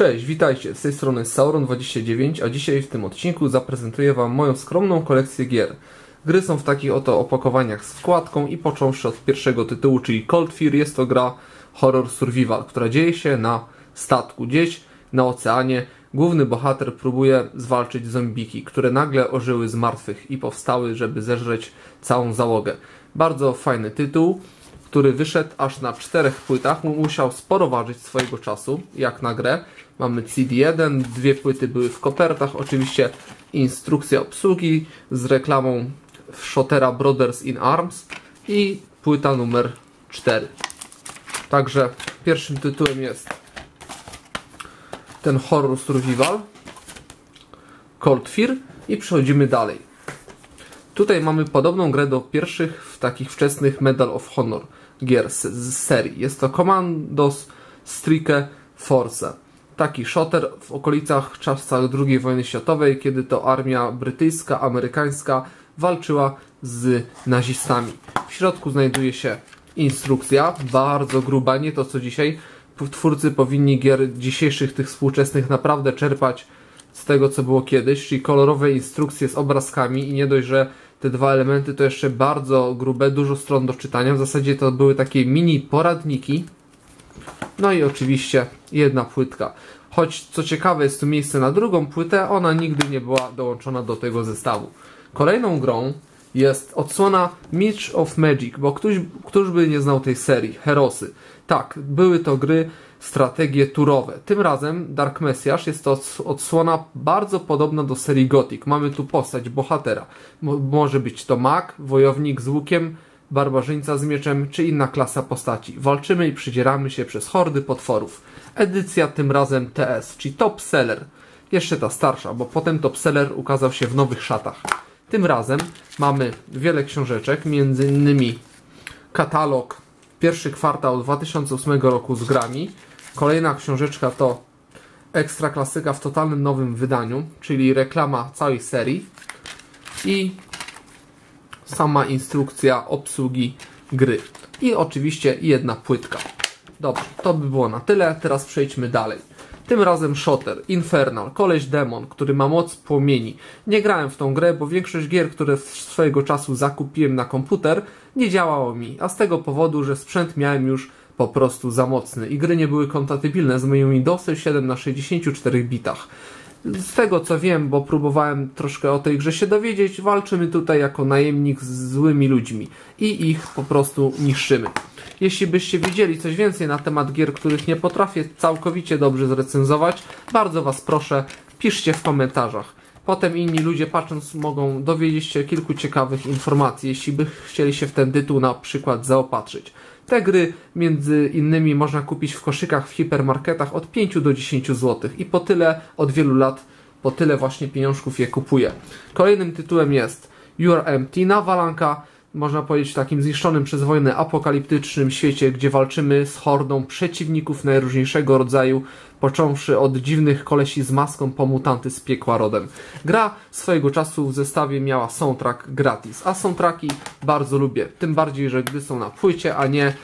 Cześć, witajcie, z tej strony Sauron29, a dzisiaj w tym odcinku zaprezentuję Wam moją skromną kolekcję gier. Gry są w takich oto opakowaniach z wkładką i począwszy od pierwszego tytułu, czyli Cold Fear, jest to gra horror survival, która dzieje się na statku, gdzieś na oceanie. Główny bohater próbuje zwalczyć zombiki, które nagle ożyły z martwych i powstały, żeby zeżreć całą załogę. Bardzo fajny tytuł który wyszedł aż na czterech płytach, musiał sporo ważyć swojego czasu, jak na grę. Mamy CD1, dwie płyty były w kopertach, oczywiście instrukcja obsługi z reklamą Shotera Brothers in Arms i płyta numer 4. Także pierwszym tytułem jest ten horror survival Cold Fear i przechodzimy dalej. Tutaj mamy podobną grę do pierwszych w takich wczesnych Medal of Honor gier z, z serii. Jest to Commandos Strike Force. Taki shooter w okolicach czasach II wojny światowej, kiedy to armia brytyjska, amerykańska walczyła z nazistami. W środku znajduje się instrukcja, bardzo gruba, nie to co dzisiaj. Twórcy powinni gier dzisiejszych, tych współczesnych naprawdę czerpać z tego, co było kiedyś, czyli kolorowe instrukcje z obrazkami i nie dość, że te dwa elementy to jeszcze bardzo grube, dużo stron do czytania. W zasadzie to były takie mini poradniki. No i oczywiście jedna płytka. Choć co ciekawe jest tu miejsce na drugą płytę, ona nigdy nie była dołączona do tego zestawu. Kolejną grą jest odsłona Mitch of Magic, bo ktoś, któż by nie znał tej serii, Herosy. Tak, były to gry strategie turowe. Tym razem Dark Messiah jest to odsłona bardzo podobna do serii Gothic. Mamy tu postać bohatera. może być to mag, wojownik z łukiem, barbarzyńca z mieczem, czy inna klasa postaci. Walczymy i przydzieramy się przez hordy potworów. Edycja tym razem TS, czyli top seller. Jeszcze ta starsza, bo potem top seller ukazał się w nowych szatach. Tym razem mamy wiele książeczek, między innymi katalog pierwszy kwartał 2008 roku z grami, Kolejna książeczka to ekstra klasyka w totalnym nowym wydaniu, czyli reklama całej serii i sama instrukcja obsługi gry. I oczywiście jedna płytka. Dobrze, to by było na tyle. Teraz przejdźmy dalej. Tym razem Shotter, Infernal, koleś demon, który ma moc płomieni. Nie grałem w tą grę, bo większość gier, które swojego czasu zakupiłem na komputer, nie działało mi, a z tego powodu, że sprzęt miałem już po prostu za mocny i gry nie były kompatybilne z moim Windowsem 7 na 64 bitach. Z tego co wiem, bo próbowałem troszkę o tej grze się dowiedzieć, walczymy tutaj jako najemnik z złymi ludźmi i ich po prostu niszczymy. Jeśli byście widzieli coś więcej na temat gier, których nie potrafię całkowicie dobrze zrecenzować, bardzo Was proszę, piszcie w komentarzach. Potem inni ludzie patrząc mogą dowiedzieć się kilku ciekawych informacji, jeśli by chcieli się w ten tytuł na przykład zaopatrzyć. Te gry między innymi można kupić w koszykach w hipermarketach od 5 do 10 zł i po tyle od wielu lat, po tyle właśnie pieniążków je kupuję. Kolejnym tytułem jest You Are Empty, nawalanka można powiedzieć, w takim zniszczonym przez wojnę apokaliptycznym świecie, gdzie walczymy z hordą przeciwników najróżniejszego rodzaju, począwszy od dziwnych kolesi z maską po mutanty z piekła rodem. Gra swojego czasu w zestawie miała soundtrack gratis, a soundtracki bardzo lubię, tym bardziej, że gdy są na płycie, a nie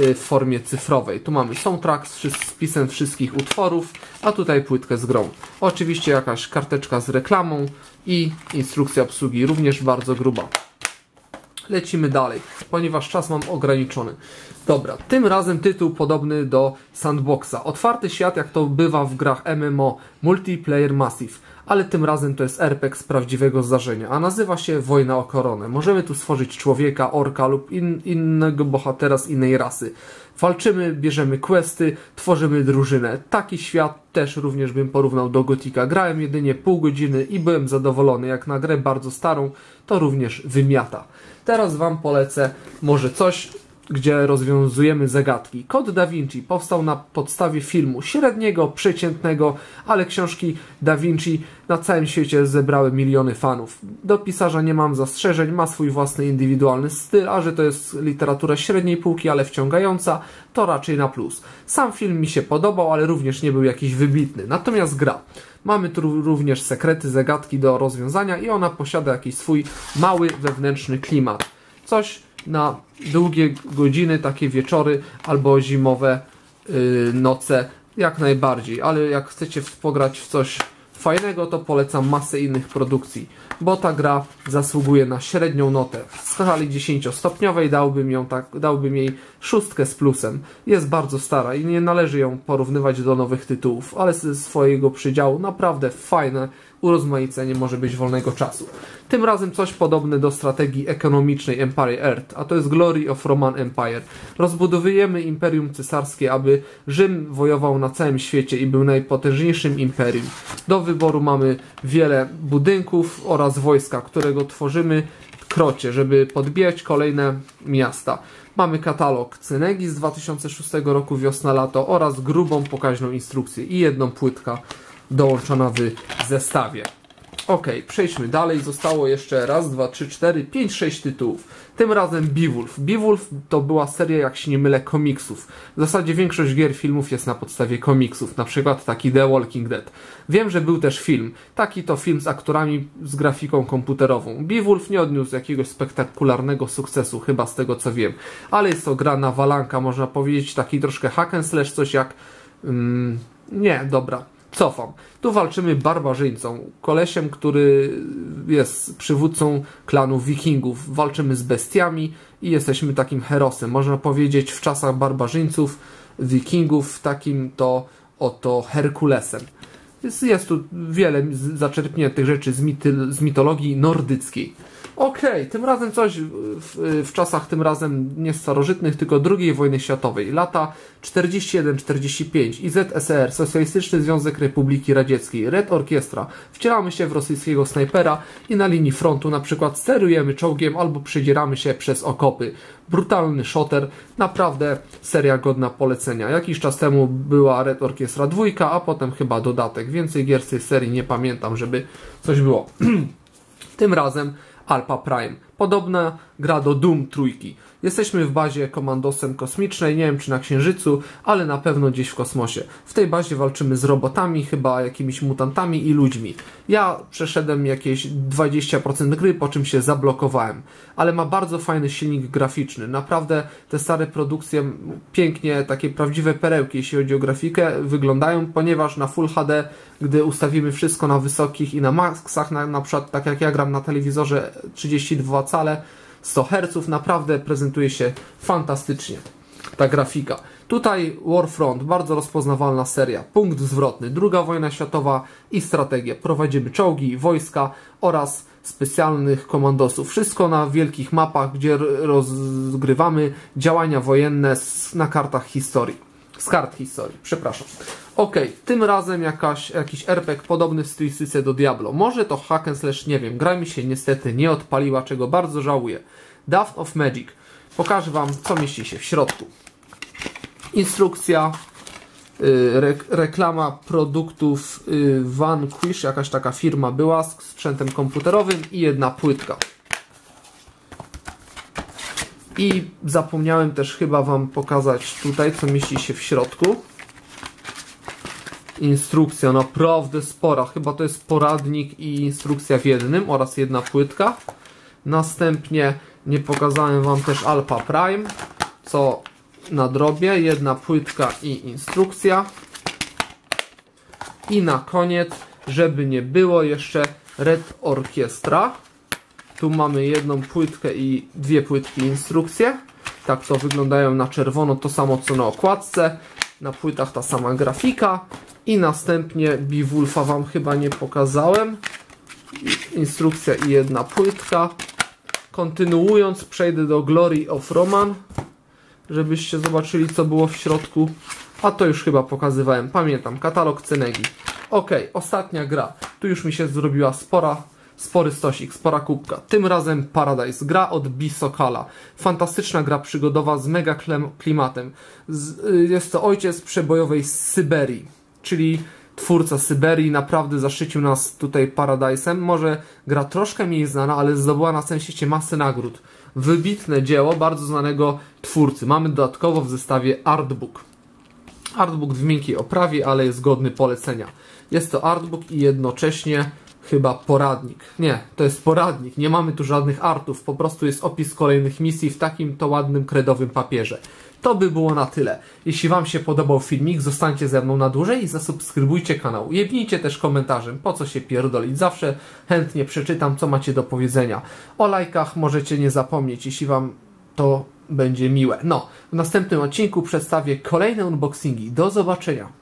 y, w formie cyfrowej. Tu mamy soundtrack z spisem wszystkich utworów, a tutaj płytkę z grą. Oczywiście jakaś karteczka z reklamą i instrukcja obsługi również bardzo gruba lecimy dalej, ponieważ czas mam ograniczony. Dobra, tym razem tytuł podobny do Sandboxa. Otwarty świat, jak to bywa w grach MMO, Multiplayer Massive, ale tym razem to jest RPG z prawdziwego zdarzenia, a nazywa się Wojna o Koronę. Możemy tu stworzyć człowieka, orka lub in, innego bohatera z innej rasy. Walczymy, bierzemy questy, tworzymy drużynę. Taki świat też również bym porównał do Gotika. Grałem jedynie pół godziny i byłem zadowolony. Jak na grę bardzo starą, to również wymiata. Teraz Wam polecę może coś, gdzie rozwiązujemy zagadki. Kod Da Vinci powstał na podstawie filmu średniego, przeciętnego, ale książki Da Vinci na całym świecie zebrały miliony fanów. Do pisarza nie mam zastrzeżeń, ma swój własny indywidualny styl, a że to jest literatura średniej półki, ale wciągająca, to raczej na plus. Sam film mi się podobał, ale również nie był jakiś wybitny. Natomiast gra. Mamy tu również sekrety, zagadki do rozwiązania i ona posiada jakiś swój mały wewnętrzny klimat. Coś na długie godziny, takie wieczory albo zimowe yy, noce jak najbardziej, ale jak chcecie pograć w coś fajnego, to polecam masę innych produkcji, bo ta gra zasługuje na średnią notę. W skali 10-stopniowej dałbym, ją tak, dałbym jej szóstkę z plusem. Jest bardzo stara i nie należy ją porównywać do nowych tytułów, ale ze swojego przydziału naprawdę fajne urozmaicenie może być wolnego czasu. Tym razem coś podobne do strategii ekonomicznej Empire Earth, a to jest Glory of Roman Empire. Rozbudowujemy Imperium Cesarskie, aby Rzym wojował na całym świecie i był najpotężniejszym imperium. Do wyboru mamy wiele budynków oraz wojska, którego tworzymy krocie, żeby podbijać kolejne miasta. Mamy katalog Cynegi z 2006 roku wiosna-lato oraz grubą pokaźną instrukcję i jedną płytkę dołączona w zestawie. Ok, przejdźmy dalej. Zostało jeszcze raz, dwa, trzy, cztery, pięć, sześć tytułów. Tym razem Beowulf. Beowulf to była seria, jak się nie mylę, komiksów. W zasadzie większość gier, filmów jest na podstawie komiksów. Na przykład taki The Walking Dead. Wiem, że był też film. Taki to film z aktorami z grafiką komputerową. Beowulf nie odniósł jakiegoś spektakularnego sukcesu, chyba z tego co wiem. Ale jest to gra na walanka, można powiedzieć, taki troszkę hack and slash, coś jak... Mm, nie, dobra. Cofam. Tu walczymy barbarzyńcą, kolesiem, który jest przywódcą klanu wikingów. Walczymy z bestiami i jesteśmy takim herosem. Można powiedzieć w czasach barbarzyńców, wikingów, takim to oto Herkulesem. Jest, jest tu wiele zaczerpniętych rzeczy z, mity, z mitologii nordyckiej. Okej, okay, tym razem coś w, w, czasach tym razem nie starożytnych, tylko II wojny światowej. Lata 41-45 i ZSR, Socjalistyczny Związek Republiki Radzieckiej, Red Orkiestra. Wcielamy się w rosyjskiego snajpera i na linii frontu na przykład sterujemy czołgiem albo przedzieramy się przez okopy. Brutalny shotter, naprawdę seria godna polecenia. Jakiś czas temu była Red Orkiestra dwójka, a potem chyba dodatek. Więcej gier z tej serii nie pamiętam, żeby coś było. tym razem ali pa Prime. Podobna gra do Doom trójki. Jesteśmy w bazie komandosem kosmicznej, nie wiem czy na Księżycu, ale na pewno gdzieś w kosmosie. W tej bazie walczymy z robotami, chyba jakimiś mutantami i ludźmi. Ja przeszedłem jakieś 20% gry, po czym się zablokowałem. Ale ma bardzo fajny silnik graficzny. Naprawdę te stare produkcje pięknie, takie prawdziwe perełki, jeśli chodzi o grafikę, wyglądają, ponieważ na Full HD, gdy ustawimy wszystko na wysokich i na maksach, na, na przykład tak jak ja gram na telewizorze 32 cale, 100 Hz, naprawdę prezentuje się fantastycznie ta grafika. Tutaj Warfront, bardzo rozpoznawalna seria, punkt zwrotny, druga wojna światowa i strategia. Prowadzimy czołgi, wojska oraz specjalnych komandosów. Wszystko na wielkich mapach, gdzie rozgrywamy działania wojenne na kartach historii z kart historii, przepraszam. Ok, tym razem jakaś, jakiś RPG podobny w stylistyce do Diablo. Może to hack and slash, nie wiem, gra mi się niestety nie odpaliła, czego bardzo żałuję. Daft of Magic. Pokażę Wam, co mieści się w środku. Instrukcja, yy, re reklama produktów yy, Vanquish, jakaś taka firma była z sprzętem komputerowym i jedna płytka. I zapomniałem też chyba Wam pokazać tutaj, co mieści się w środku. Instrukcja naprawdę spora. Chyba to jest poradnik i instrukcja w jednym oraz jedna płytka. Następnie nie pokazałem Wam też Alpha Prime, co na drobie. Jedna płytka i instrukcja. I na koniec, żeby nie było jeszcze Red Orchestra. Tu mamy jedną płytkę i dwie płytki instrukcje. Tak to wyglądają na czerwono, to samo co na okładce. Na płytach ta sama grafika. I następnie Biwulfa Wam chyba nie pokazałem. Instrukcja i jedna płytka. Kontynuując przejdę do Glory of Roman. Żebyście zobaczyli co było w środku. A to już chyba pokazywałem. Pamiętam, katalog Cenegi. Ok, ostatnia gra. Tu już mi się zrobiła spora spory stosik, spora kubka. Tym razem Paradise, gra od Bisokala. Fantastyczna gra przygodowa z mega klimatem. Z, y, jest to ojciec przebojowej z Syberii, czyli twórca Syberii naprawdę zaszczycił nas tutaj Paradise'em. Może gra troszkę mniej znana, ale zdobyła na całym świecie masę nagród. Wybitne dzieło bardzo znanego twórcy. Mamy dodatkowo w zestawie artbook. Artbook w miękkiej oprawie, ale jest godny polecenia. Jest to artbook i jednocześnie chyba poradnik. Nie, to jest poradnik. Nie mamy tu żadnych artów, po prostu jest opis kolejnych misji w takim to ładnym kredowym papierze. To by było na tyle. Jeśli Wam się podobał filmik, zostańcie ze mną na dłużej i zasubskrybujcie kanał. Jebnijcie też komentarzem, po co się pierdolić. Zawsze chętnie przeczytam, co macie do powiedzenia. O lajkach możecie nie zapomnieć, jeśli Wam to będzie miłe. No, w następnym odcinku przedstawię kolejne unboxingi. Do zobaczenia.